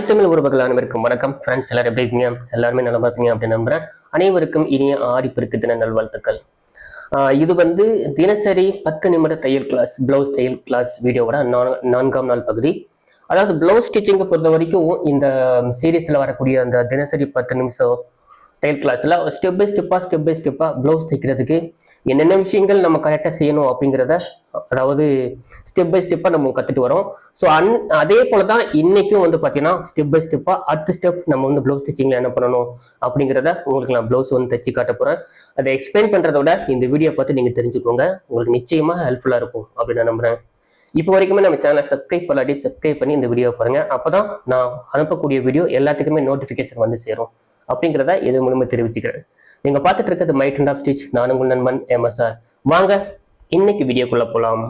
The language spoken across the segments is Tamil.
ஹாய் தமிழ் உறவுகள் அனைவருக்கும் வணக்கம். ஃப்ரெண்ட்ஸ் எல்லாரும் எப்படி இருக்கீங்க? எல்லாருமே நல்லா பார்ப்பீங்க அப்படின்னு நம்புறேன். அனைவருக்கும் இனிய ஆடிப்பெருக்கு தின நல்வாழ்த்துக்கள். இது வந்து தினசரி பத்து நிமிட தையல் கிளாஸ் பிளவுஸ் தையல் கிளாஸ் வீடியோவோட நான்காம் நாள் பகுதி. அதாவது பிளவுஸ் ஸ்டிச்சிங்கை பொறுத்த வரைக்கும் இந்த சீரீஸில் வரக்கூடிய அந்த தினசரி பத்து நிமிஷம் தையல் கிளாஸில் ஸ்டெப் பை ஸ்டெப்பாக ஸ்டெப் பை ஸ்டெப்பாக ப்ளவுஸ் தைக்கிறதுக்கு என்னென்ன விஷயங்கள் நம்ம கரெக்டாக செய்யணும் அப்படிங்கிறத அதாவது ஸ்டெப் பை ஸ்டெப்பாக நம்ம கற்றுட்டு வரோம். ஸோ அன் அதே போல் தான் இன்றைக்கும் வந்து பார்த்தீங்கன்னா ஸ்டெப் பை ஸ்டெப்பாக அடுத்த ஸ்டெப் நம்ம வந்து ப்ளவுஸ் ஸ்டிச்சிங்கில் என்ன பண்ணணும் அப்படிங்கிறத உங்களுக்கு நான் ப்ளவுஸ் வந்து தைச்சி காட்ட போகிறேன் அதை எக்ஸ்பிளைன் பண்ணுறத விட இந்த வீடியோ பார்த்து நீங்கள் தெரிஞ்சுக்கோங்க. உங்களுக்கு நிச்சயமாக ஹெல்ப்ஃபுல்லாக இருக்கும் அப்படின்னு நான் நம்புகிறேன் இப்போ வரைக்குமே நம்ம சேனலை சப்ஸ்கிரைப் பண்ணாட்டி சப்ஸ்கிரைப் பண்ணி இந்த வீடியோ பாருங்கள் அப்போ தான் நான் அனுப்பக்கூடிய வீடியோ எல்லாத்துக்குமே நோட்டிஃபிகேஷன் வந்து சேரும் அப்படிங்கிறத இது மூலமாக தெரிவிச்சுக்கிறேன். நீங்கள் பார்த்துட்டு இருக்கிறது மைட் அண்ட் ஆஃப் ஸ்டிச் நான் உங்கள் நண்பன் எம்எஸ்ஆர் வாங்க இன்னைக்கு வீடியோக்குள்ள போலாம்.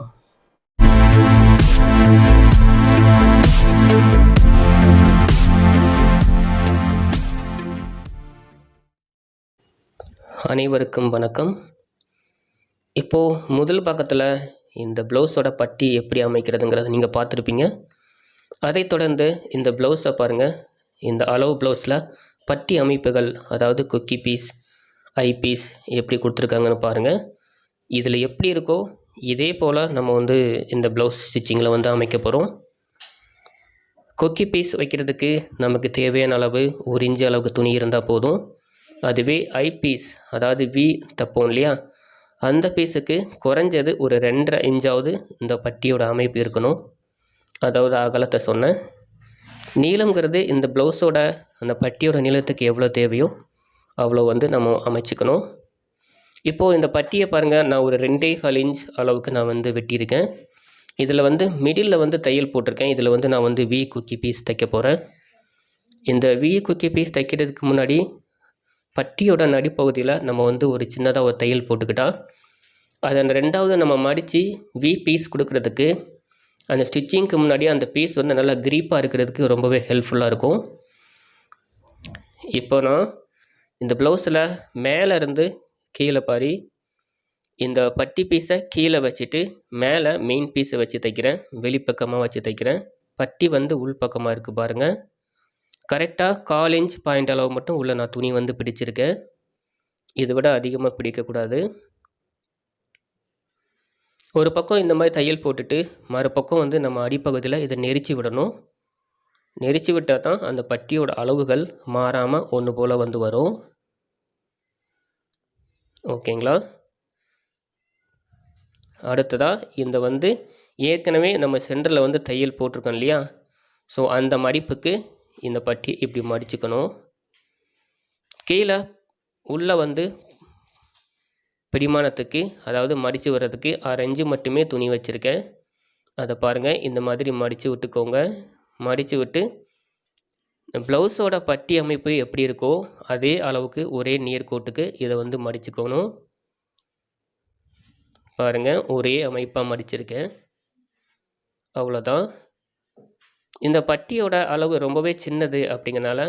அனைவருக்கும் வணக்கம். இப்போ முதல் பக்கத்தில் இந்த ப்ளவுஸோட பட்டி எப்படி அமைக்கிறதுங்கிறத நீங்கள் பார்த்துருப்பீங்க. அதைத் தொடர்ந்து இந்த ப்ளவுஸை பாருங்கள் இந்த அளவு ப்ளவுஸில் பட்டி அமைப்புகள் அதாவது குக்கி பீஸ் ஐ பீஸ் எப்படி கொடுத்துருக்காங்கன்னு பாருங்கள் இதில் எப்படி இருக்கோ இதே போல் நம்ம வந்து இந்த ப்ளவுஸ் ஸ்டிச்சிங்கில் வந்து அமைக்க போகிறோம் கொக்கி பீஸ் வைக்கிறதுக்கு நமக்கு தேவையான அளவு ஒரு இன்ச்சு அளவுக்கு துணி இருந்தால் போதும். அதுவே ஐ பீஸ் அதாவது வி தப்போம் இல்லையா? அந்த பீஸுக்கு குறைஞ்சது ஒரு ரெண்டரை இன்ச்சாவது இந்த பட்டியோட அமைப்பு இருக்கணும். அதாவது அகலத்தை சொன்னேன் நீளம்ங்கிறது இந்த ப்ளவுஸோட அந்த பட்டியோட நீளத்துக்கு எவ்வளோ தேவையோ அவ்வளோ வந்து நம்ம அமைச்சுக்கணும். இப்போது இந்த பட்டியை பாருங்கள் நான் ஒரு ரெண்டே கால் இன்ச் அளவுக்கு நான் வந்து வெட்டியிருக்கேன். இதில் வந்து மிடில் வந்து தையல் போட்டிருக்கேன். இதில் வந்து நான் வந்து வி குக்கி பீஸ் தைக்க போகிறேன் இந்த வி குக்கி பீஸ் தைக்கிறதுக்கு முன்னாடி பட்டியோட நடுப்பகுதியில் நம்ம வந்து ஒரு சின்னதாக ஒரு தையல் போட்டுக்கிட்டால் அதை அந்த ரெண்டாவது நம்ம மடித்து வி பீஸ் கொடுக்கறதுக்கு அந்த ஸ்டிச்சிங்க்கு முன்னாடி அந்த பீஸ் வந்து நல்லா க்ரீப்பாக இருக்கிறதுக்கு ரொம்பவே ஹெல்ப்ஃபுல்லாக இருக்கும். இப்போ நான் இந்த ப்ளவுஸில் மேலே இருந்து கீழே பாரு. இந்த பட்டி பீஸை கீழே வச்சுட்டு மேலே மெயின் பீஸை வச்சு தைக்கிறேன். வெளிப்பக்கமாக வச்சு தைக்கிறேன். பட்டி வந்து உள்பக்கமாக இருக்குது பாருங்கள் கரெக்டாக கால் இன்ச் பாயிண்ட் அளவு மட்டும் உள்ள நான் துணி வந்து பிடிச்சிருக்கேன். இதை விட அதிகமாக பிடிக்கக்கூடாது ஒரு பக்கம் இந்த மாதிரி தையல் போட்டுட்டு மறுபக்கம் வந்து நம்ம அடிப்பகுதியில் இதை நெரிச்சு விடணும். நெரிச்சு விட்டால் தான் அந்த பட்டியோட அளவுகள் மாறாமல் ஒன்று போல் வந்து வரும். ஓகேங்களா? அடுத்ததாக இந்த வந்து ஏற்கனவே நம்ம சென்டரில் வந்து தையல் போட்டிருக்கோம் இல்லையா? ஸோ அந்த மடிப்புக்கு இந்த பட்டி இப்படி மடிச்சுக்கணும். கீழே உள்ளே வந்து பிடிமானத்துக்கு அதாவது மடித்து வர்றதுக்கு அரைஞ்சு மட்டுமே துணி வச்சுருக்கேன். அதை பாருங்கள் இந்த மாதிரி மடித்து விட்டுக்கோங்க. மடித்து விட்டு ப்ளவுஸோட பட்டி அமைப்பு எப்படி இருக்கோ அதே அளவுக்கு ஒரே நேர்கோட்டுக்கு இதை வந்து மடிச்சுக்கணும். பாருங்கள் ஒரே அமைப்பாக மடிச்சிருக்கேன். அவ்வளோதான். இந்த பட்டியோட அளவு ரொம்பவே சின்னது அப்படிங்கிறனால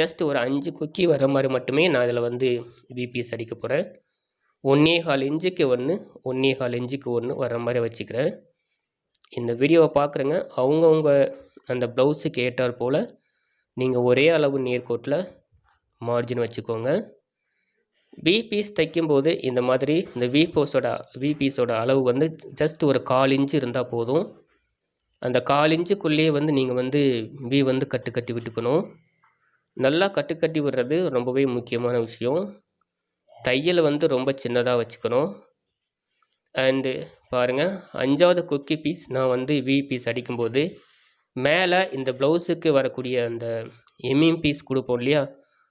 ஜஸ்ட் ஒரு அஞ்சு குக்கி வர மாதிரி மட்டுமே நான் இதில் வந்து பிபிஎஸ் அடிக்க போகிறேன் ஒன்றே கால் இன்ச்சுக்கு ஒன்று ஒன்றே கால் இன்ச்சுக்கு ஒன்று வர மாதிரி வச்சுக்கிறேன். இந்த வீடியோவை பார்க்குறேங்க அவங்கவுங்க அந்த ப்ளவுஸுக்கு ஏற்றார் போல் நீங்கள் ஒரே அளவு நேர்கோட்டில் மார்ஜின் வச்சுக்கோங்க. வி பீஸ் தைக்கும்போது இந்த மாதிரி இந்த வி போஸோட வி பீஸோட அளவு வந்து ஜஸ்ட் ஒரு கால் இன்ச்சு இருந்தால் போதும். அந்த கால் இன்ச்சுக்குள்ளேயே வந்து நீங்கள் வந்து வி வந்து கட்டு கட்டி விட்டுக்கணும். நல்லா கட்டு கட்டி விடுறது ரொம்பவே முக்கியமான விஷயம். தையலை வந்து ரொம்ப சின்னதாக வச்சுக்கணும். அண்டு பாருங்கள் அஞ்சாவது குக்கி பீஸ் நான் வந்து வி பீஸ் அடிக்கும்போது மேலே இந்த ப்ளவுஸுக்கு வரக்கூடிய அந்த எம்இம் பீஸ் கொடுப்போம் இல்லையா?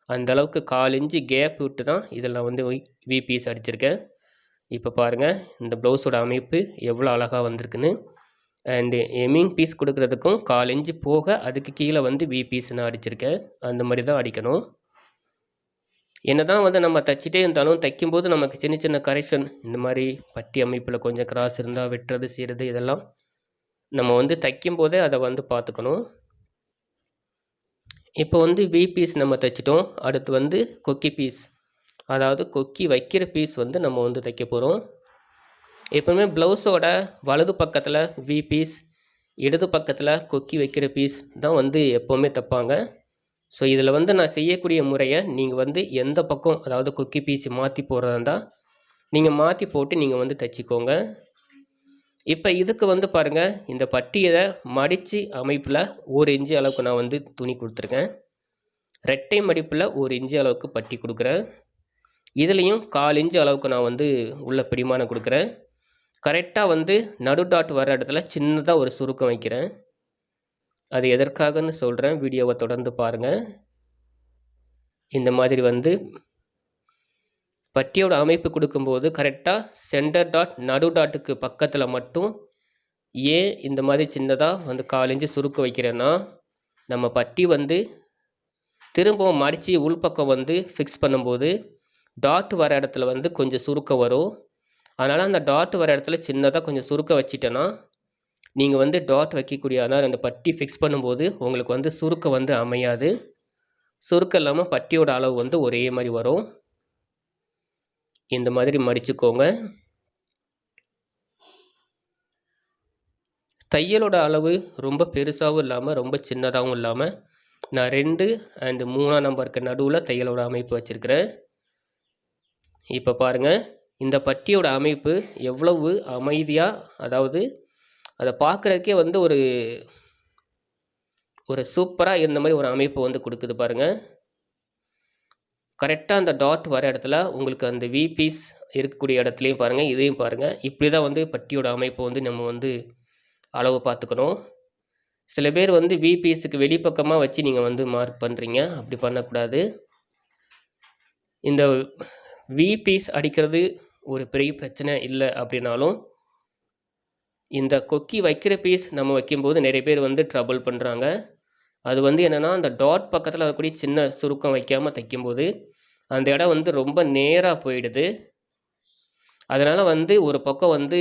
அந்த அளவுக்கு கால் இன்ச்சு கேப் விட்டு தான் இதில் நான் வந்து வி பீஸ் அடிச்சிருக்கேன். இப்போ பாருங்கள் இந்த ப்ளவுஸோட அமைப்பு எவ்வளோ அழகாக வந்திருக்குன்னு. அண்டு எம்மிங் பீஸ் கொடுக்குறதுக்கும் கால் இன்ச்சு போக அதுக்கு கீழே வந்து வி பீஸ் நான் அடிச்சிருக்கேன். அந்த மாதிரி தான் அடிக்கணும். என்ன தான் வந்து நம்ம தைச்சிட்டே இருந்தாலும் தைக்கும்போது நமக்கு சின்ன சின்ன கரெக்ஷன் இந்த மாதிரி பட்டி அமைப்பில் கொஞ்சம் கிராஸ் இருந்தால் வெட்டுறது செய்கிறது இதெல்லாம் நம்ம வந்து தைக்கும் போதே அதை வந்து பார்த்துக்கணும். இப்போ வந்து வி பீஸ் நம்ம தைச்சிட்டோம். அடுத்து வந்து கொக்கி பீஸ் அதாவது கொக்கி வைக்கிற பீஸ் வந்து நம்ம வந்து தைக்க போகிறோம் எப்போவுமே ப்ளவுஸோட வலது பக்கத்தில் வி பீஸ் இடது பக்கத்தில் கொக்கி வைக்கிற பீஸ் தான் வந்து எப்போவுமே தைப்பாங்க. ஸோ இதில் வந்து நான் செய்யக்கூடிய முறையை நீங்கள் வந்து எந்த பக்கம் அதாவது கொக்கி பீஸ் மாற்றி போடுறதா இருந்தால் நீங்கள் மாற்றி போட்டு நீங்கள் வந்து தைச்சிக்கோங்க. இப்போ இதுக்கு வந்து பாருங்கள் இந்த பட்டியலை மடித்து அமைப்பில் ஒரு இன்ச்சு அளவுக்கு நான் வந்து துணி கொடுத்துருக்கேன். ரெட்டை மடிப்பில் ஒரு இன்ச்சு அளவுக்கு பட்டி கொடுக்குறேன். இதுலேயும் கால் இன்ச்சு அளவுக்கு நான் வந்து உள்ள பிடிமானம் கொடுக்குறேன். கரெக்டாக வந்து நடு டாட் வர இடத்துல சின்னதாக ஒரு சுருக்கம் வைக்கிறேன். அது எதற்காகன்னு சொல்கிறேன் வீடியோவை தொடர்ந்து பாருங்கள் இந்த மாதிரி வந்து பட்டியோட அமைப்பு கொடுக்கும்போது கரெக்டாக சென்டர் டாட் நடு டாட்டுக்கு பக்கத்தில் மட்டும் ஏன் இந்த மாதிரி சின்னதாக வந்து காலிஞ்சு சுருக்க வைக்கிறேன்னா நம்ம பட்டி வந்து திரும்பவும் மடித்து உள்பக்கம் வந்து ஃபிக்ஸ் பண்ணும்போது டாட் வர இடத்துல வந்து கொஞ்சம் சுருக்க வரும். அதனால் அந்த டாட் வர இடத்துல சின்னதாக கொஞ்சம் சுருக்க வச்சிட்டேன்னா நீங்கள் வந்து டாட் வைக்கக்கூடிய அதாவது அந்த பட்டி ஃபிக்ஸ் பண்ணும்போது உங்களுக்கு வந்து சுருக்க வந்து அமையாது. சுருக்கம் இல்லாமல் பட்டியோட அளவு வந்து ஒரே மாதிரி வரும். இந்த மாதிரி மடிச்சுக்கோங்க. தையலோட அளவு ரொம்ப பெருசாகவும் இல்லாமல் ரொம்ப சின்னதாகவும் இல்லாமல் நான் ரெண்டு அண்டு மூணாம் நம்பருக்கு நடுவில் தையலோட அமைப்பு வச்சுருக்கிறேன். இப்போ பாருங்கள் இந்த பட்டியோட அமைப்பு எவ்வளவு அமைதியாக அதாவது அதை பார்க்குறதுக்கே வந்து ஒரு ஒரு சூப்பராக இருந்த மாதிரி ஒரு அமைப்பு வந்து கொடுக்குது பாருங்கள் கரெக்டாக அந்த டாட் வர இடத்துல உங்களுக்கு அந்த வி பீஸ் இருக்கக்கூடிய இடத்துலையும் பாருங்கள் இதையும் பாருங்கள் இப்படி தான் வந்து பட்டியோட அமைப்பு வந்து நம்ம வந்து அளவு பார்த்துக்கணும். சில பேர் வந்து வி பீஸுக்கு வெளிப்பக்கமாக வச்சு நீங்கள் வந்து மார்க் பண்ணுறீங்க அப்படி பண்ணக்கூடாது. இந்த வி பீஸ் அடிக்கிறது ஒரு பெரிய பிரச்சனை இல்லை அப்படின்னாலும் இந்த கொக்கி வைக்கிற பீஸ் நம்ம வைக்கும்போது நிறைய பேர் வந்து ட்ரபுள் பண்ணுறாங்க அது வந்து என்னென்னா அந்த டாட் பக்கத்தில் இருக்கக்கூடிய சின்ன சுருக்கம் வைக்காமல் தைக்கும்போது அந்த இடம் வந்து ரொம்ப நேராக போயிடுது. அதனால் வந்து ஒரு பக்கம் வந்து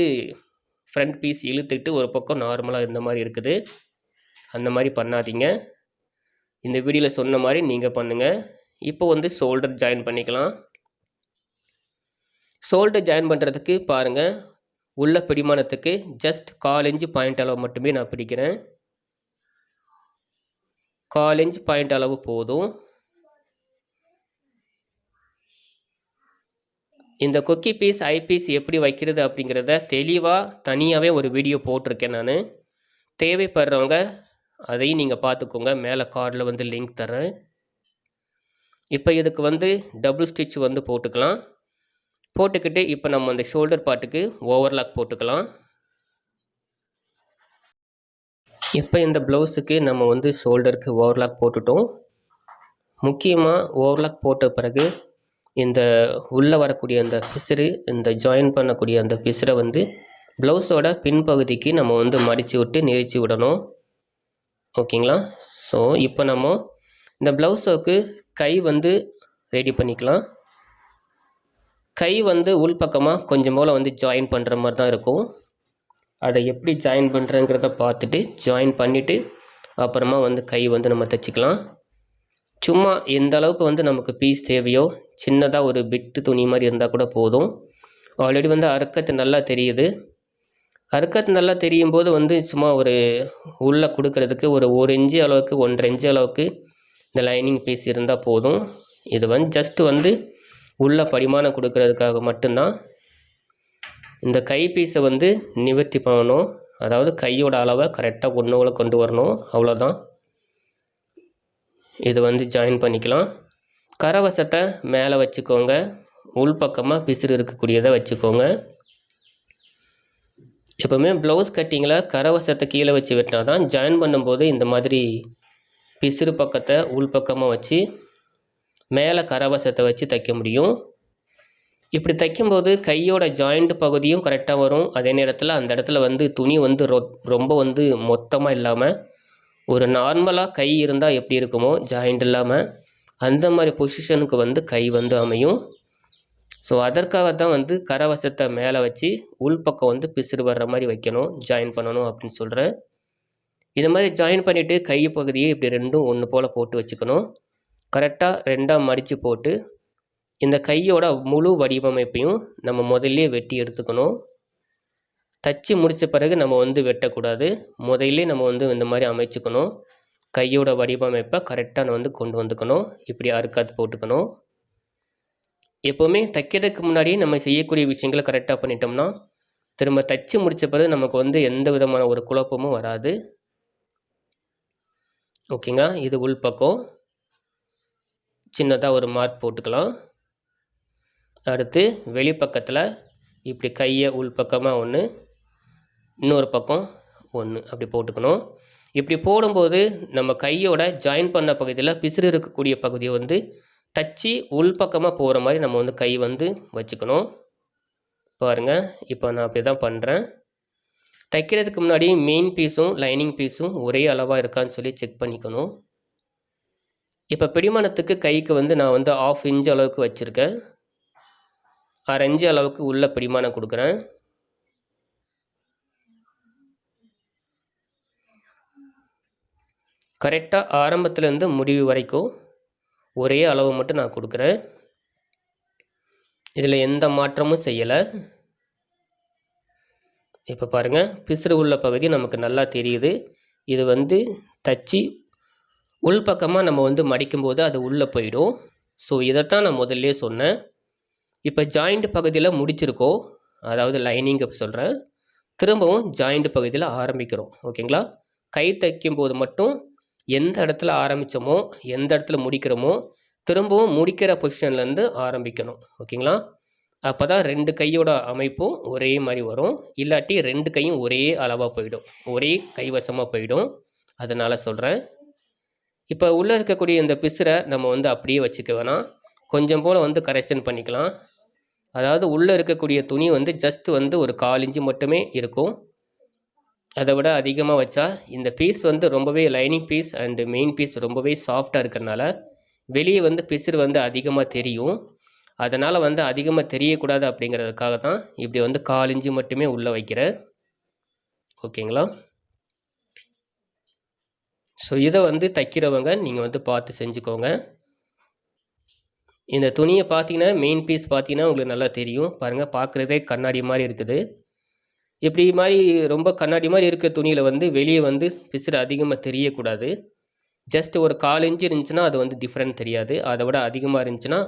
ஃப்ரண்ட் பீஸ் இழுத்துக்கிட்டு ஒரு பக்கம் நார்மலாக இந்த மாதிரி இருக்குது. அந்த மாதிரி பண்ணாதீங்க. இந்த வீடியோவில் சொன்ன மாதிரி நீங்கள் பண்ணுங்கள் இப்போ வந்து ஷோல்டர் ஜாயின் பண்ணிக்கலாம். ஷோல்டர் ஜாயின் பண்ணுறதுக்கு பாருங்கள் உள்ள பிடிமானத்துக்கு ஜஸ்ட் கால் இன்ச்சு பாயிண்ட் அளவு மட்டுமே நான் பிடிக்கிறேன். கால் இன்ச் பாயிண்ட் அளவு போதும். இந்த கொக்கி பீஸ் ஐ பீஸ் எப்படி வைக்கிறது அப்படிங்கிறத தெளிவாக தனியாகவே ஒரு வீடியோ போட்டிருக்கேன் நான். தேவைப்படுறவங்க அதையும் நீங்கள் பார்த்துக்கோங்க. மேலே கார்டில் வந்து லிங்க் தரேன் இப்போ இதுக்கு வந்து டபுள் ஸ்டிச் வந்து போட்டுக்கலாம். போட்டுக்கிட்டு இப்போ நம்ம அந்த ஷோல்டர் பாட்டுக்கு ஓவர்லாக் போட்டுக்கலாம். இப்போ இந்த ப்ளவுஸுக்கு நம்ம வந்து ஷோல்டருக்கு ஓவர்லாக் போட்டுட்டோம். முக்கியமாக ஓவர்லாக் போட்ட பிறகு இந்த உள்ளே வரக்கூடிய அந்த பிசுறு இந்த ஜாயின் பண்ணக்கூடிய அந்த பிசுரை வந்து ப்ளவுஸோட பின்பகுதிக்கு நம்ம வந்து மடித்து விட்டு நெரிச்சு விடணும். ஓகேங்களா? ஸோ இப்போ நம்ம இந்த ப்ளவுஸுக்கு கை வந்து ரெடி பண்ணிக்கலாம். கை வந்து உள்பக்கமாக கொஞ்சம் போல் வந்து ஜாயின் பண்ணுற மாதிரி தான் இருக்கும். அதை எப்படி ஜாயின் பண்ணுறங்கிறத பார்த்துட்டு ஜாயின் பண்ணிவிட்டு அப்புறமா வந்து கை வந்து நம்ம தைச்சிக்கலாம். சும்மா எந்த அளவுக்கு வந்து நமக்கு பீஸ் தேவையோ சின்னதாக ஒரு பிட்டு துணி மாதிரி இருந்தால் கூட போதும். ஆல்ரெடி வந்து அறுக்கத்து நல்லா தெரியுது. அறுக்கத்து நல்லா தெரியும் போது வந்து சும்மா ஒரு உள்ளே கொடுக்கறதுக்கு ஒரு ஒரு இன்ச்சு அளவுக்கு ஒன்றரை இன்ச்சு அளவுக்கு இந்த லைனிங் பீஸ் இருந்தால் போதும். இது வந்து ஜஸ்ட் வந்து உள்ள படிமானம் கொடுக்கறதுக்காக மட்டும்தான். இந்த கை வந்து நிவர்த்தி பண்ணணும். அதாவது கையோட அளவை கரெக்டாக ஒன்றுகளை கொண்டு வரணும். அவ்வளோதான் இது வந்து ஜாயின் பண்ணிக்கலாம். கரவசத்தை மேலே வச்சுக்கோங்க. உள்பக்கமாக பிசுறு இருக்கக்கூடியதை வச்சுக்கோங்க. எப்போவுமே ப்ளவுஸ் கட்டிங்கில் கரவசத்தை கீழே வச்சு வெட்டினா தான் ஜாயின் பண்ணும்போது இந்த மாதிரி பிசுறு பக்கத்தை உள்பக்கமாக வச்சு மேலே கரவசத்தை வச்சு தைக்க முடியும். இப்படி தைக்கும்போது கையோட ஜாயிண்ட் பகுதியும் கரெக்டாக வரும். அதே நேரத்தில் அந்த இடத்துல வந்து துணி வந்து ரொ ரொம்ப வந்து மொத்தமாக இல்லாமல் ஒரு நார்மலாக கை இருந்தால் எப்படி இருக்குமோ ஜாயிண்ட் இல்லாமல் அந்த மாதிரி பொசிஷனுக்கு வந்து கை வந்து அமையும். ஸோ அதற்காக தான் வந்து கரவசத்தை மேலே வச்சு உள்பக்கம் வந்து பிசுறு வர்ற மாதிரி வைக்கணும் ஜாயின் பண்ணணும் அப்படின்னு சொல்கிறேன் இது மாதிரி ஜாயின் பண்ணிவிட்டு கை பகுதியை இப்படி ரெண்டும் ஒன்று போல் போட்டு வச்சுக்கணும். கரெக்டாக ரெண்டாக மடித்து போட்டு இந்த கையோட முழு வடிவமைப்பையும் நம்ம முதல்ல வெட்டி எடுத்துக்கணும். தச்சு முடித்த பிறகு நம்ம வந்து வெட்டக்கூடாது. முதல்ல நம்ம வந்து இந்த மாதிரி அமைச்சுக்கணும். கையோட வடிவமைப்பை கரெக்டாக வந்து கொண்டு வந்துக்கணும். இப்படி அறுக்காது போட்டுக்கணும். எப்போவுமே தைக்கிறதுக்கு முன்னாடியே நம்ம செய்யக்கூடிய விஷயங்களை கரெக்டாக பண்ணிட்டோம்னா திரும்ப தச்சு முடித்த பிறகு நமக்கு வந்து எந்த விதமான ஒரு குழப்பமும் வராது. ஓகேங்க இது உள்பக்கம் சின்னதாக ஒரு மார்க் போட்டுக்கலாம். அடுத்து வெளிப்பக்கத்தில் இப்படி கையை உள்பக்கமாக ஒன்று இன்னொரு பக்கம் ஒன்று அப்படி போட்டுக்கணும். இப்படி போடும்போது நம்ம கையோட ஜாயின் பண்ண பகுதியில் பிசிறு இருக்கக்கூடிய பகுதியை வந்து தச்சு உள்பக்கமாக போகிற மாதிரி நம்ம வந்து கை வந்து வச்சுக்கணும். பாருங்கள் இப்போ நான் அப்படி தான் பண்ணுறேன் தைக்கிறதுக்கு முன்னாடி மெயின் பீஸும் லைனிங் பீஸும் ஒரே அளவாக இருக்கான்னு சொல்லி செக் பண்ணிக்கணும். இப்போ பிடிமானத்துக்கு கைக்கு வந்து நான் வந்து ஆஃப் இன்ச் அளவுக்கு வச்சுருக்கேன். ஆறு இன்ச்சு அளவுக்கு உள்ள பிடிமானம் கொடுக்குறேன். கரெக்டாக ஆரம்பத்துலேருந்து முடிவு வரைக்கும் ஒரே அளவு மட்டும் நான் கொடுக்குறேன். இதில் எந்த மாற்றமும் செய்யலை. இப்போ பாருங்கள் பிசுறு உள்ள பகுதி நமக்கு நல்லா தெரியுது. இது வந்து தச்சு உள்பக்கமாக நம்ம வந்து மடிக்கும்போது அது உள்ளே போயிடும். ஸோ இதைத்தான் நான் முதல்ல சொன்னேன். இப்போ ஜாயிண்ட் பகுதியில் முடிச்சிருக்கோம். அதாவது லைனிங் சொல்கிறேன் திரும்பவும் ஜாயிண்ட் பகுதியில் ஆரம்பிக்கிறோம். ஓகேங்களா? கை தைக்கும் போது மட்டும் எந்த இடத்துல ஆரம்பித்தோமோ எந்த இடத்துல முடிக்கிறோமோ திரும்பவும் முடிக்கிற பொசிஷன்லேருந்து ஆரம்பிக்கணும். ஓகேங்களா? அப்போ தான் ரெண்டு கையோட அமைப்பும் ஒரே மாதிரி வரும். இல்லாட்டி ரெண்டு கையும் ஒரே அளவாக போயிடும். ஒரே கைவசமாக போயிடும். அதனால் சொல்கிறேன் இப்போ உள்ளே இருக்கக்கூடிய இந்த பிசுரை நம்ம வந்து அப்படியே வச்சுக்க வேணாம். கொஞ்சம் போல் வந்து கரெக்ஷன் பண்ணிக்கலாம். அதாவது உள்ளே இருக்கக்கூடிய துணி வந்து ஜஸ்ட் வந்து ஒரு கால் இன்ச்சு மட்டுமே இருக்கும். அதை விட அதிகமாக வச்சா இந்த பீஸ் வந்து ரொம்பவே lining piece and main piece ரொம்பவே சாஃப்டாக இருக்கிறனால வெளியே வந்து பிசுறு வந்து அதிகமாக தெரியும். அதனால் வந்து அதிகமாக தெரியக்கூடாது அப்படிங்கிறதுக்காக தான் இப்படி வந்து கால் இன்ச்சு மட்டுமே உள்ளே வைக்கிறேன். ஓகேங்களா? ஸோ இதை வந்து தைக்கிறவங்க நீங்கள் வந்து பார்த்து செஞ்சுக்கோங்க. இந்த துணியை பார்த்தீங்கன்னா மெயின் பீஸ் பார்த்தீங்கன்னா உங்களுக்கு நல்லா தெரியும். பாருங்கள் பார்க்குறதே கண்ணாடி மாதிரி இருக்குது. இப்படி மாதிரி ரொம்ப கண்ணாடி மாதிரி இருக்கிற துணியில் வந்து வெளியே வந்து பிசுறு அதிகமாக தெரியக்கூடாது. ஜஸ்ட் ஒரு கால் இன்ச்சு இருந்துச்சுன்னா அது வந்து டிஃப்ரெண்ட் தெரியாது. அதை விட அதிகமாக இருந்துச்சுன்னா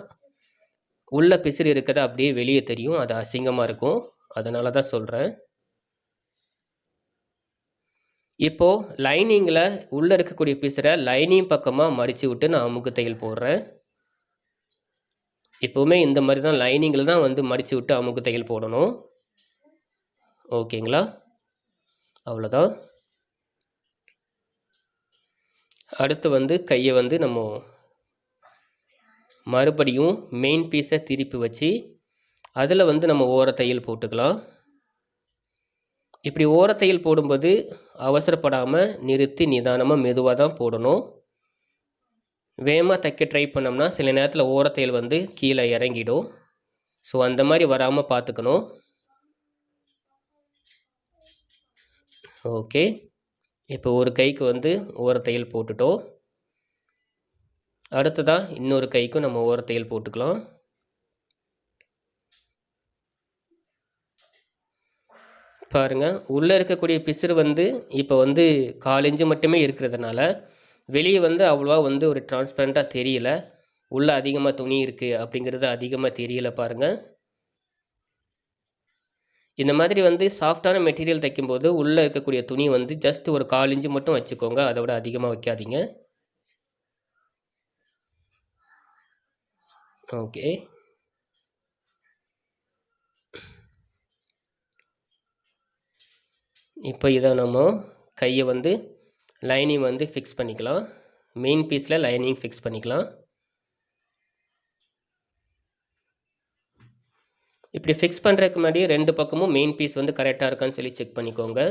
உள்ள பிசுறு இருக்கிறத அப்படியே வெளியே தெரியும். அது அசிங்கமாக இருக்கும். அதனால தான் சொல்கிறேன் இப்போது லைனிங்கில் உள்ளே இருக்கக்கூடிய பிசுரை லைனிங் பக்கமாக மடித்து விட்டு நான் அமுக்கு தையல் போடுறேன். எப்போவுமே இந்த மாதிரி தான் லைனிங்கில் தான் வந்து மடித்து விட்டு அமுக்கு தையல் போடணும். ஓகேங்களா? அவ்வளோதான் அடுத்து வந்து கையை வந்து நம்ம மறுபடியும் மெயின் பீஸை திருப்பி வச்சு அதில் வந்து நம்ம ஓரத்தையல் போட்டுக்கலாம். இப்படி ஓரத்தையல் போடும்போது அவசரப்படாமல் நிறுத்தி நிதானமாக மெதுவாக தான் போடணும். வேகமாக தைக்க ட்ரை பண்ணோம்னா சில நேரத்தில் ஓரத்தையல் வந்து கீழே இறங்கிடும். ஸோ அந்த மாதிரி வராமல் பார்த்துக்கணும் ஓகே இப்போ ஒரு கைக்கு வந்து ஓரத்தையல் போட்டுட்டோம். அடுத்ததாக இன்னொரு கைக்கும் நம்ம ஓரத்தையல் போட்டுக்கலாம். பாருங்கள் உள்ளே இருக்கக்கூடிய பிசுறு வந்து இப்போ வந்து காலிஞ்சு மட்டுமே இருக்கிறதுனால வெளியே வந்து அவ்வளோவா வந்து ஒரு டிரான்ஸ்பரண்ட்டாக தெரியல. உள்ளே அதிகமாக துணி இருக்குது அப்படிங்கிறது அதிகமாக தெரியல பாருங்கள் இந்த மாதிரி வந்து சாஃப்டான மெட்டீரியல் தைக்கும்போது உள்ளே இருக்கக்கூடிய துணி வந்து ஜஸ்ட் ஒரு கால் இன்ச்சு மட்டும் வச்சுக்கோங்க. அதை விட அதிகமாக வைக்காதீங்க. ஓகே. இப்போ இதை நம்ம கையை வந்து லைனிங் வந்து ஃபிக்ஸ் பண்ணிக்கலாம். மெயின் பீஸில் லைனிங் ஃபிக்ஸ் பண்ணிக்கலாம். இப்படி ஃபிக்ஸ் பண்ணுறதுக்கு முன்னாடி ரெண்டு பக்கமும் மெயின் பீஸ் வந்து கரெக்டாக இருக்கான்னு சொல்லி செக் பண்ணிக்கோங்க.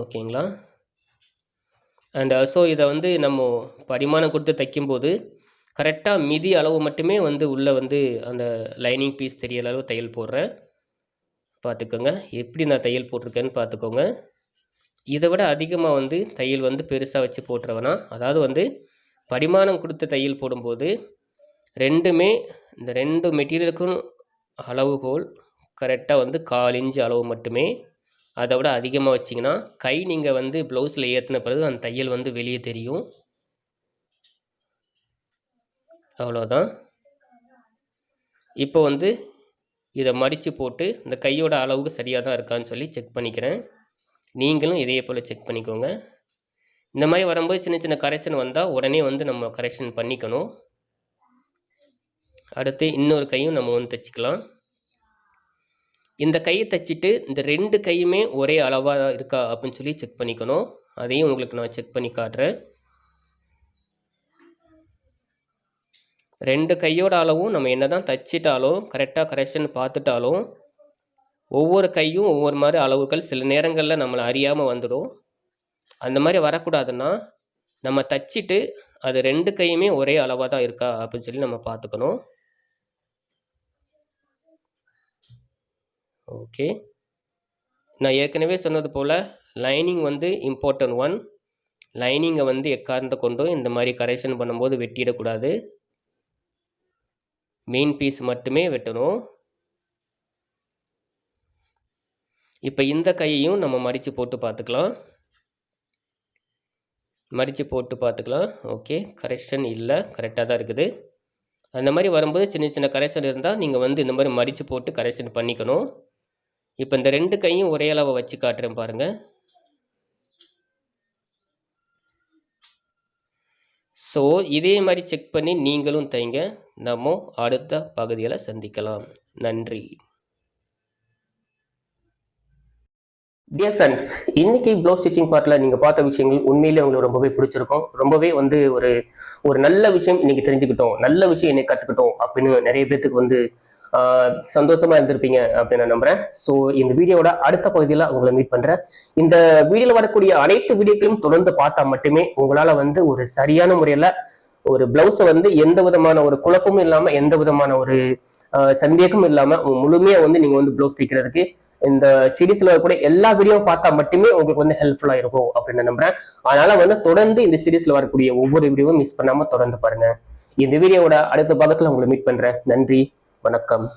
ஓகேங்களா அண்ட் ஸோ இதை வந்து நம்ம பரிமாணம் கொடுத்து தைக்கும்போது கரெக்டாக மிதி அளவு மட்டுமே வந்து உள்ளே வந்து அந்த லைனிங் பீஸ் தெரியற அளவு தையல் போடுறேன். பார்த்துக்கோங்க. எப்படி நான் தையல் போட்டிருக்கேன்னு பார்த்துக்கோங்க. இதை விட அதிகமாக வந்து தையல் வந்து பெருசாக வச்சு போட்டுருவேனா அதாவது வந்து படிமானம் கொடுத்து தையல் போடும்போது ரெண்டுமே இந்த ரெண்டு மெட்டீரியலுக்கும் அளவுகோல் கரெக்டாக வந்து கால் இன்ச்சு அளவு மட்டுமே. அதை விட அதிகமாக வச்சிங்கன்னா கை நீங்கள் வந்து ப்ளவுஸில் ஏற்றின பிறகு அந்த தையல் வந்து வெளியே தெரியும். அவ்வளோதான் இப்போ வந்து இதை மடித்து போட்டு இந்த கையோட அளவுக்கு சரியாக தான் இருக்கான்னு சொல்லி செக் பண்ணிக்கிறேன். நீங்களும் இதே போல் செக் பண்ணிக்கோங்க. இந்த மாதிரி வரும்போது சின்ன சின்ன கரெக்ஷன் வந்தால் உடனே வந்து நம்ம கரெக்ஷன் பண்ணிக்கணும். அடுத்து இன்னொரு கையும் நம்ம வந்து தைச்சிக்கலாம். இந்த கையை தைச்சிட்டு இந்த ரெண்டு கையுமே ஒரே அளவாக இருக்கா அப்படின்னு சொல்லி செக் பண்ணிக்கணும். அதையும் உங்களுக்கு நான் செக் பண்ணி காட்டுறேன். ரெண்டு கையோட அளவும் நம்ம என்ன தான் தைச்சிட்டாலும் கரெக்டாக கரெக்ஷன் பார்த்துட்டாலும் ஒவ்வொரு கையும் ஒவ்வொரு மாதிரி அளவுகள் சில நேரங்களில் நம்மளை அறியாமல் வந்துடும். அந்த மாதிரி வரக்கூடாதுன்னா நம்ம தச்சிட்டு அது ரெண்டு கையுமே ஒரே அளவாக தான் இருக்கா அப்படின்னு சொல்லி நம்ம பார்த்துக்கணும். ஓகே. நான் ஏற்கனவே சொன்னது போல் லைனிங் வந்து இம்பார்ட்டன்ட் ஒன் லைனிங்கை வந்து எக்காரணத்தை கொண்டும் இந்த மாதிரி கரெக்ஷன் பண்ணும்போது வெட்டிடக்கூடாது. மெயின் பீஸ் மட்டுமே வெட்டணும். இப்போ இந்த கையையும் நம்ம மடித்து போட்டு பார்த்துக்கலாம். மடித்து போட்டு பார்த்துக்கலாம். ஓகே கரெக்ஷன் இல்லை. கரெக்டாக தான் இருக்குது. அந்த மாதிரி வரும்போது சின்ன சின்ன கரெக்ஷன் இருந்தால் நீங்கள் வந்து இந்த மாதிரி மடித்து போட்டு கரெக்ஷன் பண்ணிக்கணும். இப்போ இந்த ரெண்டு கையும் ஒரே அளவை வச்சு காட்டுறேன் பாருங்கள் ஸோ இதே மாதிரி செக் பண்ணி நீங்களும் தைங்க. நம்ம அடுத்த பகுதியில் சந்திக்கலாம். நன்றி. டியர் ஃப்ரெண்ட்ஸ் இன்னைக்கு ப்ளவுஸ் ஸ்டிச்சிங் பார்ட்டில் நீங்கள் பார்த்த விஷயங்கள் உண்மையிலே உங்களுக்கு ரொம்பவே பிடிச்சிருக்கும். ரொம்பவே வந்து ஒரு ஒரு நல்ல விஷயம் இன்னைக்கு தெரிஞ்சுக்கிட்டோம். நல்ல விஷயம் இன்னைக்கு கற்றுக்கிட்டோம் அப்படின்னு நிறைய பேர்த்துக்கு வந்து சந்தோஷமா இருந்திருப்பீங்க அப்படின்னு நான் நம்புறேன். ஸோ இந்த வீடியோவோட அடுத்த பகுதியில் உங்களை மீட் பண்றேன். இந்த வீடியோவில் வரக்கூடிய அனைத்து வீடியோக்களையும் தொடர்ந்து பார்த்தா மட்டுமே உங்களால் வந்து ஒரு சரியான முறையில் ஒரு பிளவுஸை வந்து எந்த விதமான ஒரு குழப்பமும் இல்லாமல் எந்த விதமான ஒரு சந்தேகமும் இல்லாமல் முழுமையாக வந்து நீங்கள் வந்து ப்ளவுஸ் தைக்கிறதுக்கு இந்த சீரீஸ்ல வரக்கூடிய எல்லா வீடியோ பார்த்தா மட்டுமே உங்களுக்கு வந்து ஹெல்ப்ஃபுல்லாக இருக்கும் அப்படின்னு நம்புறேன். அதனால வந்து தொடர்ந்து இந்த சீரீஸ்ல வரக்கூடிய ஒவ்வொரு வீடியோவும் மிஸ் பண்ணாமல் தொடர்ந்து பாருங்க. இந்த வீடியோவோட அடுத்த பாகத்துல உங்களை மீட் பண்ணுறேன் நன்றி வணக்கம்.